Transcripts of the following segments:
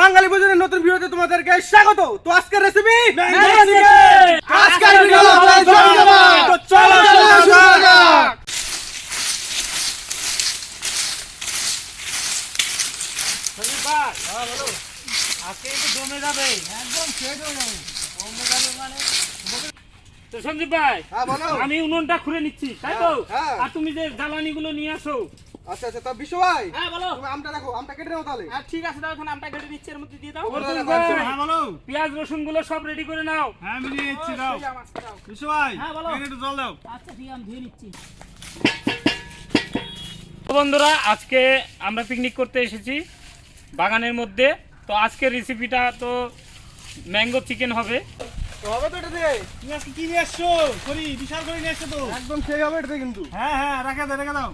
বাঙালি ভোজনের নতুন ভিডিওতে তোমাদেরকে স্বাগত। তো আজকের রেসিপি আজকের ভিডিও তো চলো শুরু করা যাক। সন্দীপ ভাই, আজকে কিন্তু জমে যাবে। তো সন্দীপ ভাই হ্যাঁ আমি উনুনটা খুলে নিচ্ছি তাই তো? হ্যাঁ। আর তুমি যে জ্বালানি গুলো নিয়ে আসো আচ্ছা আচ্ছা তা বিশ্ব ভাই হ্যাঁ বলো। তুমি আমটা দেখো আমটা কেটে নাও তাহলে। হ্যাঁ ঠিক আছে দাও এখন আমটা কেটে দিচ্ছি এর মধ্যে দিয়ে দাও। হ্যাঁ, বলো। পেঁয়াজ রসুনগুলো সব রেডি করে নাও। হ্যাঁ আমি নিয়ে নিচ্ছি দাও। ভাই হ্যাঁ, বলো। একটু জল দাও। আচ্ছা ঠিক আমি ধুয়ে নিচ্ছি। বন্ধুরা আজকে আমরা পিকনিক করতে এসেছি বাগানের মধ্যে। তো আজকের রেসিপিটা তো ম্যাঙ্গো চিকেন হবে। তো হবে তো এটা দিয়ে তুমি আজকে কি নিয়ে আসছো করি বিশাল করে নিয়ে আসছো তো। একদম সেই হবে এটা কিন্তু। হ্যাঁ হ্যাঁ রাখা দাও রেখে দাও।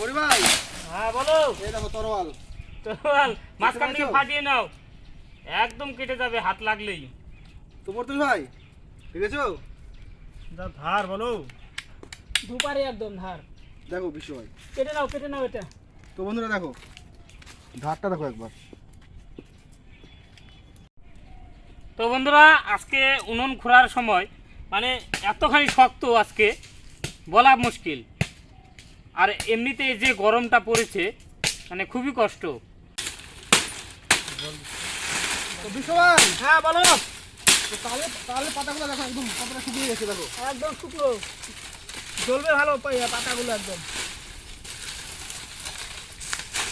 বলি ভাই? হ্যাঁ বলো। এই দেখো তরোয়াল। তো মাঝখান থেকে? ফাটিয়ে নাও। একদম কেটে যাবে হাত লাগলেই। তো মর্তুল ভাই ঠিক আছে যা ধার বলো। দুপারে একদম ধার। দেখো বিশ্ব ভাই। কেটে নাও কেটে নাও এটা। তো বন্ধুরা দেখো ধারটা দেখো একবার। তো বন্ধুরা আজকে উনুন খোঁড়ার সময় মানে এতখানি শক্ত আজকে বলা মুশকিল। আর এমনিতে যে গরমটা পড়েছে মানে খুবই কষ্ট। তো বিশ্ব ভাই হ্যাঁ বলো। তাহলে তাহলে পাতাগুলো দেখো একদম পাতাটা শুকিয়ে গেছে দেখো। একদম শুকনো। জ্বলবে ভালো পাতাগুলো একদম।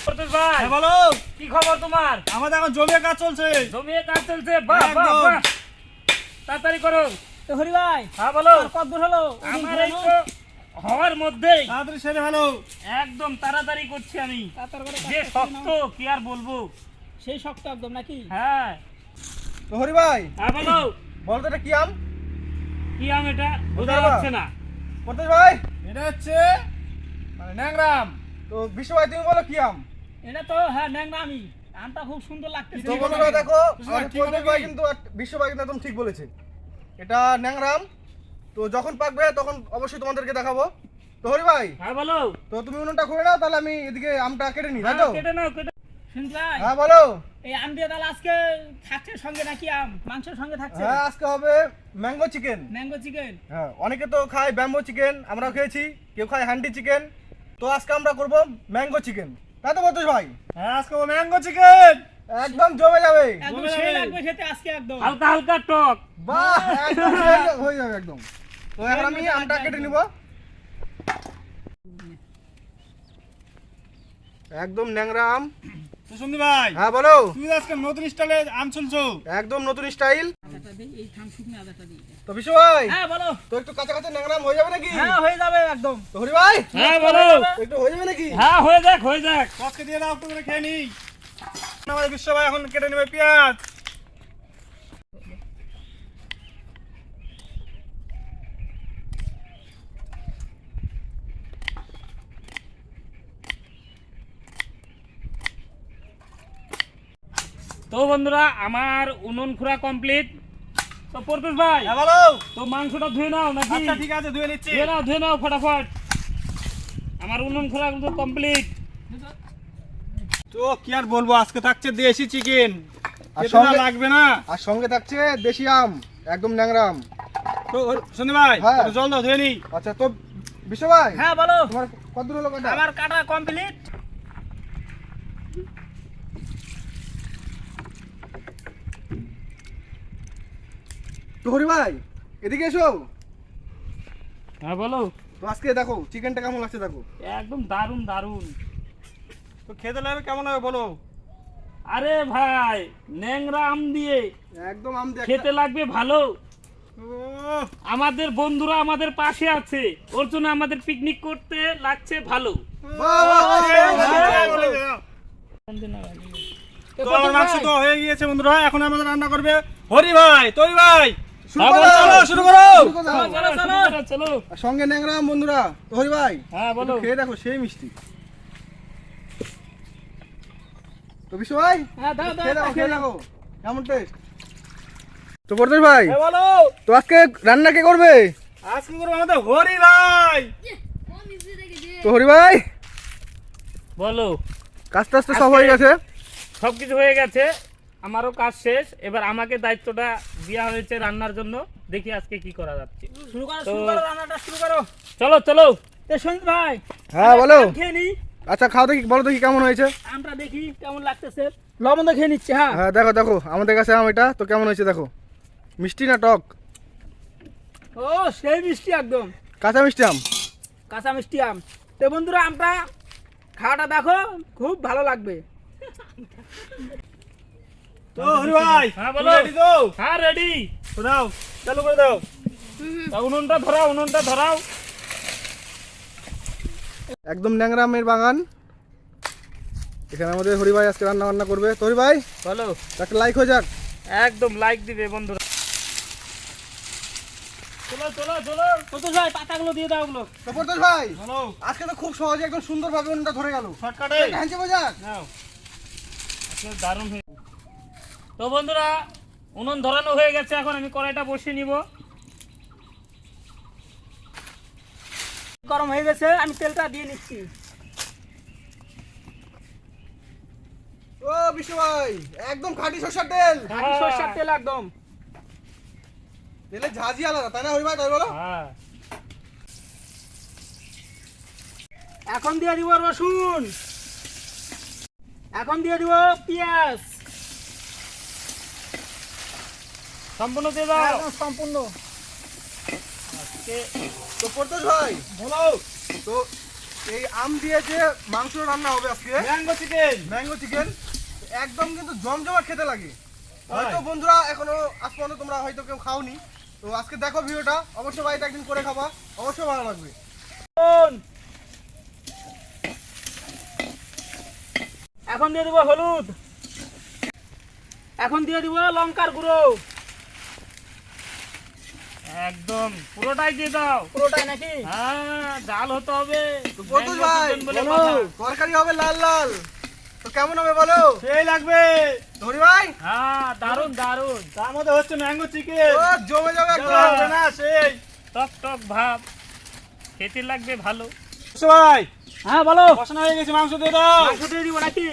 প্রত্যেক ভাই হ্যাঁ বলো। কি খবর তোমার? আমাদের এখন জমিয়ে কাজ চলছে। জমিয়ে কাজ চলছে বাহ বাহ বাহ। তাড়াতাড়ি করো। তো হরি ভাই হ্যাঁ বলো। আর কত দূর হলো? আমার এই তো হওয়ার মধ্যেই তাড়াতাড়ি সেরে ভালো একদম তাড়াতাড়ি করছি আমি। যে শক্ত কি আর বলব? সেই শক্ত একদম নাকি? হ্যাঁ। তো হরি ভাই হ্যাঁ বলো। বলো তো এটা কি আম? কি আম এটা? বোঝা যাচ্ছে না। মর্তুল ভাই এটা হচ্ছে মানে ন্যাংরাম তো বিশ্ব ভাই তুমি বলো কি আম? এটা তো হ্যাঁ ন্যাংরা আমি আমটা খুব সুন্দর লাগতেছে। তো বন্ধুরা দেখো। কিন্তু বিশ্ব ভাই কিন্তু একদম ঠিক বলেছে। এটা ন্যাংরাম তো যখন পাকবে তখন অবশ্যই তোমাদেরকে দেখাবো। তো হরি ভাই হ্যাঁ বলো। তো তুমি উনুনটা খুলে নাও তাহলে আমি এদিকে আমটা কেটে নিই তাই হ্যাঁ, তো? কেটে নাও কেটে শুনতে ভাই হ্যাঁ বলো। এই আম দিয়ে তাহলে আজকে থাকছে সঙ্গে নাকি আম? মাংসের সঙ্গে থাকছে? হ্যাঁ আজকে হবে ম্যাঙ্গো চিকেন। Mango chicken? হ্যাঁ অনেকে তো খায় ব্যাম্বো চিকেন আমরাও খেয়েছি কেউ খায় হ্যান্ডি চিকেন। তো আজকে আমরা করব ম্যাঙ্গো চিকেন। তাই তো বলতো ভাই? হ্যাঁ আজকে ম্যাঙ্গো চিকেন। একদম জমে যাবে। একদম সেই লাগবে খেতে আজকে একদম। হালকা হালকা টক। বাহ একদম হয়ে যাবে একদম। তো এখন আমি আমটা কেটে নিব। একদম ন্যাংরা আম। তো ভাই হ্যাঁ বলো। তুমি আজকে নতুন স্টাইলে আম চলছো একদম নতুন স্টাইল। আদাটা দিই, এই থাম শুকনো আদাটা দিই। তো বিশ্ব ভাই হ্যাঁ বলো। তো একটু কাঁচা কাঁচা ন্যাংরা আম হয়ে যাবে নাকি? হ্যাঁ হয়ে যাবে একদম। তো হরি ভাই হ্যাঁ বলো। একটু হয়ে যাবে নাকি? হ্যাঁ হয়ে যাক হয়ে যাক। আজকে দিয়ে দাও একটু করে খেয়ে নি। আমাদের বিশ্ব ভাই এখন কেটে নেবে পেঁয়াজ। তো বন্ধুরা আমার উনুন খুঁড়া কমপ্লিট তো পরতুষ ভাই হ্যাঁ তো মাংসটা ধুয়ে নাও নাকি? আচ্ছা ঠিক আছে ধুয়ে নিচ্ছি। ধুয়ে নাও ধুয়ে নাও ফটাফট। আমার উনুন খোলা কিন্তু কমপ্লিট তো কি আর বলব আজকে থাকছে দেশি চিকেন আর সঙ্গে- লাগবে না। আর সঙ্গে থাকছে দেশি আম একদম ন্যাংরা আম। তো সন্দীপ ভাই হ্যাঁ। জল দাও ধুয়ে নি। আচ্ছা তো বিশ্ব ভাই হ্যাঁ বলো। তোমার কত দূর হলো কাটা? আমার কাটা কমপ্লিট তো হরি ভাই এদিকে এসো। হ্যাঁ বলো। তো আজকে দেখো চিকেনটা কেমন লাগছে দেখো। একদম দারুণ দারুণ তো খেতে লাগবে কেমন হবে বলো? আরে ভাই ন্যাংরা আম দিয়ে একদম আম দিয়ে খেতে লাগবে ভালো। আমাদের বন্ধুরা আমাদের পাশে আছে। ওর জন্য আমাদের পিকনিক করতে লাগছে ভালো। তো আমার মাংস তো হয়ে গিয়েছে বন্ধুরা এখন আমাদের রান্না করবে হরি ভাই তৈ ভাই। হ্যাঁ, সঙ্গে ন্যাংরা বন্ধুরা ভাই হ্যাঁ বলো। খেয়ে দেখো সেই মিষ্টি। তো বিশু ভাই হ্যাঁ দাও দাও খেয়ে দেখো খেয়ে দেখো কেমন টেস্ট তো পরদেশ ভাই বলো। তো আজকে রান্না কে করবে? আজকে করব আমাদের হরি ভাই। তো হরি ভাই বলো। কাজ টাজ তো সব হয়ে গেছে। সব কিছু হয়ে গেছে। আমারও কাজ শেষ। এবার আমাকে দায়িত্বটা দেওয়া হয়েছে রান্নার জন্য। দেখি আজকে কি করা যাচ্ছে। শুরু করো শুরু করো রান্নাটা শুরু করো। চলো চলো। এ সঞ্জিত ভাই হ্যাঁ বলো। খেয়ে নি আচ্ছা খাও দেখি বলো দেখি কেমন হয়েছে। আমটা দেখি কেমন লাগতেছে। লবণ তো খেয়ে নিচ্ছে হ্যাঁ। হ্যাঁ দেখো দেখো আমাদের কাছে আম এটা তো কেমন হয়েছে দেখো। মিষ্টি না টক? ও সেই মিষ্টি একদম। কাঁচা মিষ্টি আম? কাঁচা মিষ্টি আম। তো বন্ধুরা আমটা খাওয়াটা দেখো খুব ভালো লাগবে। তো হরি ভাই। হ্যাঁ, বলো। রেডি তো? হ্যাঁ রেডি দাও চালু করে দাও। উনুনটা ধরাও উনুনটা ধরাও। একদম ন্যাংরা আমের বাগান। এখানে আমাদের হরি ভাই আজকে রান্না বান্না করবে। তো হরি ভাই বলো। একটা লাইক হয়ে যাক। একদম লাইক দিবে বন্ধুরা। চলো চলো ভাই পাতাগুলো দিয়ে দাও ওগুলো। তো ভাই বলো। আজকে তো খুব সহজে একদম সুন্দর ভাবে উনুনটা ধরে গেল। শর্টকাটে হ্যাঁ যাক। নাও। দারুণ হয়ে তো বন্ধুরা উনুন ধরানো হয়ে গেছে এখন আমি কড়াইটা বসিয়ে নিব। গরম হয়ে গেছে আমি তেলটা দিয়ে নিচ্ছি। ও বিশু ভাই একদম খাঁটি সরষের তেল। খাঁটি সরষের তেল একদম। তেলে ঝাঁঝি আলাদা তাই না হরি ভাই তাই বলো? হ্যাঁ। এখন দিয়ে দিব রসুন। এখন দিয়ে দিব পেঁয়াজ। সম্পূর্ণ দিয়ে দাও। একদম সম্পূর্ণ। আজকে তো ভাই? বলো। তো এই আম দিয়ে যে মাংস রান্না হবে আজকে? ম্যাঙ্গো চিকেন ম্যাঙ্গো চিকেন একদম কিন্তু জমজমাট খেতে লাগে। হয়তো বন্ধুরা এখনও আজ পর্যন্ত তোমরা হয়তো কেউ খাওনি। তো আজকে দেখো ভিডিওটা অবশ্যই বাড়িতে একদিন করে খাবা। অবশ্যই ভালো লাগবে। এখন দিয়ে দিব হলুদ। এখন দিয়ে দিব লঙ্কার গুঁড়ো। একদম। পুরোটাই দিয়ে দাও। পুরোটাই নাকি? হ্যাঁ জাল হতে হবে। তো পরদেশ ভাই। তরকারি হবে লাল লাল। তো কেমন হবে বলো? সেই লাগবে। ধরি ভাই? হ্যাঁ দারুণ দারুণ। তার মধ্যে হচ্ছে ম্যাঙ্গো চিকেন। ও জমে যাবে একদম। না সেই। টক টক ভাব। খেতে লাগবে ভালো। ভাই। হ্যাঁ বলো। বসানো হয়ে গেছে মাংস দিয়ে দাও। মাংস দিয়ে দিব নাকি?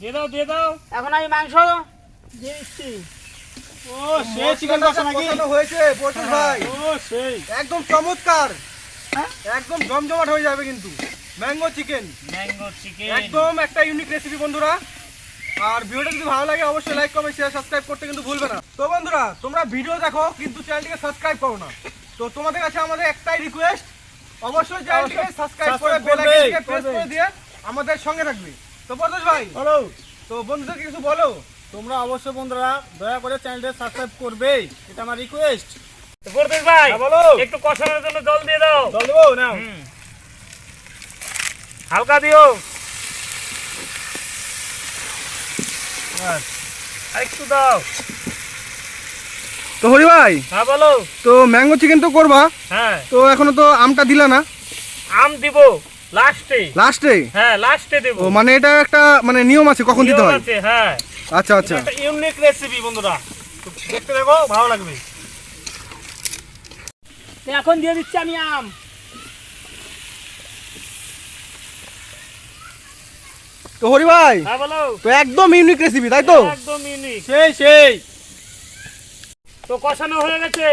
দিয়ে দাও দিয়ে দাও। এখন আমি মাংস দিয়ে দিচ্ছি। ও সেই চিকেন কষা নাকি? হয়েছে পরদেশ ভাই। ও সেই। একদম চমৎকার। হ্যাঁ? একদম জমজমাট হয়ে যাবে কিন্তু। Mango chicken. Mango chicken. একদম একটা ইউনিক রেসিপি বন্ধুরা। আর ভিডিওটা যদি ভালো লাগে অবশ্যই লাইক কমেন্ট শেয়ার সাবস্ক্রাইব করতে কিন্তু ভুলবে না। তো বন্ধুরা তোমরা ভিডিও দেখো কিন্তু চ্যানেলটিকে সাবস্ক্রাইব করো না। তো তোমাদের কাছে আমাদের একটাই রিকোয়েস্ট অবশ্যই চ্যানেলটিকে সাবস্ক্রাইব করে বেল আইকনটিকে প্রেস করে দিয়ে আমাদের সঙ্গে থাকবে। তো পরদেশ ভাই বলো তো বন্ধুদেরকে কিছু বলো। তোমরা অবশ্যই বন্ধুরা দয়া করে চ্যানেলটা সাবস্ক্রাইব করবে। এটা আমার রিকোয়েস্ট পরদেশ ভাই হ্যাঁ, বলো। একটু কষানোর জন্য জল দিয়ে দাও। জল দেবো? হুম। হালকা দিও। একটু দাও। তো হরি ভাই হ্যাঁ বলো। তো ম্যাঙ্গো চিকেন তো করবা। হ্যাঁ। তো এখনও তো আমটা দিলা না। আম দিব লাস্টে। লাস্টে? হ্যাঁ লাস্টে দেব। ও মানে এটা একটা মানে নিয়ম আছে কখন দিতে হয়? হ্যাঁ। আচ্ছা আচ্ছা। একটা ইউনিক রেসিপি বন্ধুরা। দেখতে দেখো ভালো লাগবে। তো এখন দিয়ে দিচ্ছি আমি আম। তো হরি ভাই হ্যাঁ বলো। তো একদম ইউনিক রেসিপি তাই তো? একদম ইউনিক সেই সেই। তো কষানো হয়ে গেছে।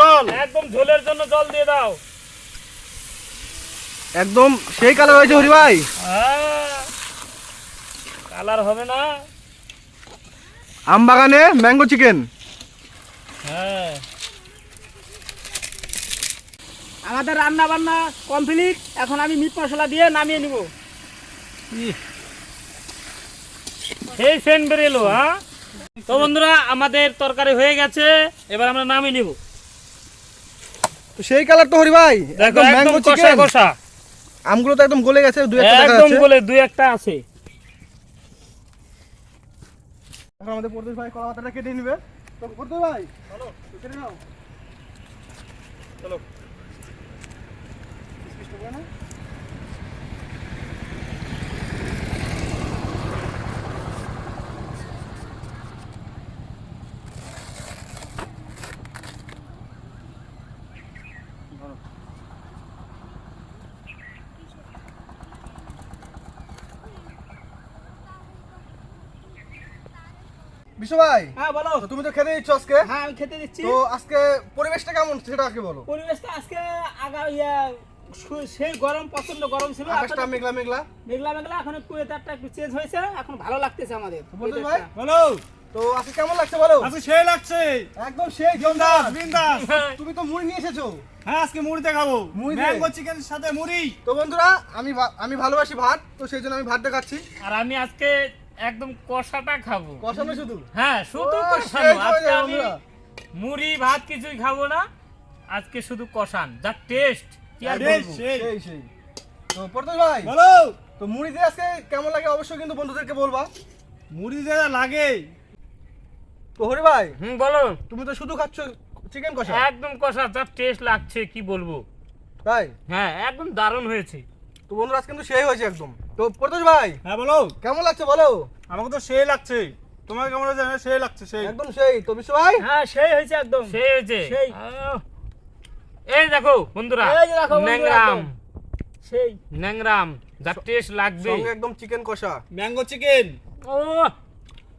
জল। একদম ঝোলের জন্য জল দিয়ে দাও। একদম সেই কালার হয়েছে হরি ভাই। কালার হবে না। আম বাগানে ম্যাঙ্গো চিকেন। হ্যাঁ। আমাদের রান্না বান্না কমপ্লিট এখন আমি মিট মশলা দিয়ে নামিয়ে নিব। সেই সেন বেরেলো হ্যাঁ? তো বন্ধুরা আমাদের তরকারি হয়ে গেছে এবার আমরা নামিয়ে নিব। তো সেই কালার তো হরি ভাই দেখো একদম ম্যাঙ্গো চিকেন। আমগুলো তো একদম গলে গেছে দুই একটা একদম বলে দুই একটা আছে। এখন আমাদের পরদেশ ভাই কলা পাতাটা কেটে নিবে। তো পরদেশ ভাই চলো কেটে নাও। চলো। না ভাই হ্যাঁ বলো। তুমি তো খেতে দিচ্ছ আজকে? হ্যাঁ আমি খেতে দিচ্ছি। তো আজকে পরিবেশটা কেমন সেটা আগে বলো। পরিবেশটা আজকে আগা ইয়া সেই গরম প্রচণ্ড গরম ছিল। আকাশটা মেঘলা মেঘলা? মেঘলা মেঘলা। এখন একটু ওয়েদারটা একটু চেঞ্জ হয়েছে। এখন ভালো লাগতেছে আমাদের বলতে ভাই? বলো। তো আজকে কেমন লাগছে বলো? আজকে সেই লাগছে। একদম সেই বিন্দাস জমদার বিন্দাস তুমি তো মুড়ি নিয়ে এসেছ। হ্যাঁ আজকে মুড়ি দিয়ে? ম্যাঙ্গো চিকেনের সাথে মুড়ি। তো বন্ধুরা আমি আমি ভালোবাসি ভাত তো সেই জন্য আমি ভাতটা খাচ্ছি। আর আমি আজকে একদম কষাটা খাব। কষানো শুধু? হ্যাঁ শুধু কষানো। আজকে আমি মুড়ি ভাত কিছুই খাব না। আজকে শুধু কষান। যা টেস্ট কি আর বলব? সেই। সেই তো পরতোষ ভাই বলো। তো মুড়ি দিয়ে আজকে কেমন লাগে অবশ্যই কিন্তু বন্ধুদেরকে বলবা। মুড়ি যে লাগে। তো হরি ভাই হুম বলো। তুমি তো শুধু খাচ্ছ চিকেন কষা। একদম কষা যা টেস্ট লাগছে কি বলব? তাই? হ্যাঁ একদম দারুণ হয়েছে। তো বন্ধুরা আজকে কিন্তু সেই হয়েছে একদম। তো পরতোষ ভাই হ্যাঁ বলো। কেমন লাগছে বলো? আমাকে তো সেই লাগছে। তোমার কেমন লাগছে হ্যাঁ, সেই লাগছে সেই। একদম সেই। তো বিশ্ব ভাই? হ্যাঁ সেই হয়েছে একদম। সেই হয়েছে। সেই। এই দেখো বন্ধুরা এই দেখো বন্ধুরা ন্যাংরাম। সেই। ন্যাংরাম যা টেস্ট লাগবে। সঙ্গে একদম চিকেন কষা। Mango chicken. ও।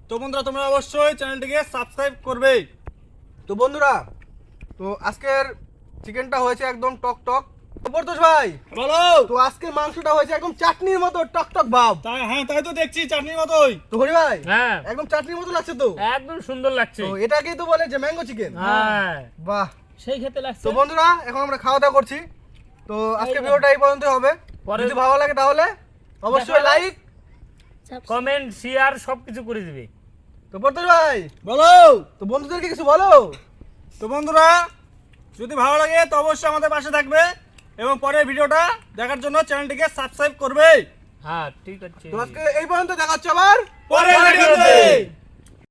তো বন্ধুরা তোমরা অবশ্যই চ্যানেলটিকে সাবস্ক্রাইব করবে। তো বন্ধুরা তো আজকের চিকেনটা হয়েছে একদম টক টক। পরতোষ ভাই বলো। তো আজকের মাংসটা হয়েছে একদম চাটনির মতো টক টক ভাব। তাই হ্যাঁ তাই তো দেখছি চাটনির মতোই। তো হরি ভাই হ্যাঁ। একদম চাটনির মতো লাগছে তো? একদম সুন্দর লাগছে। তো এটাকেই তো বলে যে ম্যাঙ্গো চিকেন হ্যাঁ। বাহ। সেই খেতে লাগছে। তো বন্ধুরা এখন আমরা খাওয়া দাওয়া করছি। তো আজকে এই ভিডিওটা এই পর্যন্ত হবে। যদি ভালো লাগে তাহলে অবশ্যই লাইক কমেন্ট শেয়ার সবকিছু করে দিবে। তো পরতোষ ভাই বলো। তো বন্ধুদেরকে কিছু বলো? তো বন্ধুরা যদি ভালো লাগে তো অবশ্যই আমাদের পাশে থাকবে। এবং পরের ভিডিওটা দেখার জন্য চ্যানেলটিকে সাবস্ক্রাইব করবে হ্যাঁ ঠিক আছে। তো আজকে এই পর্যন্ত দেখা হচ্ছে আবার। পরের ভিডিওতে।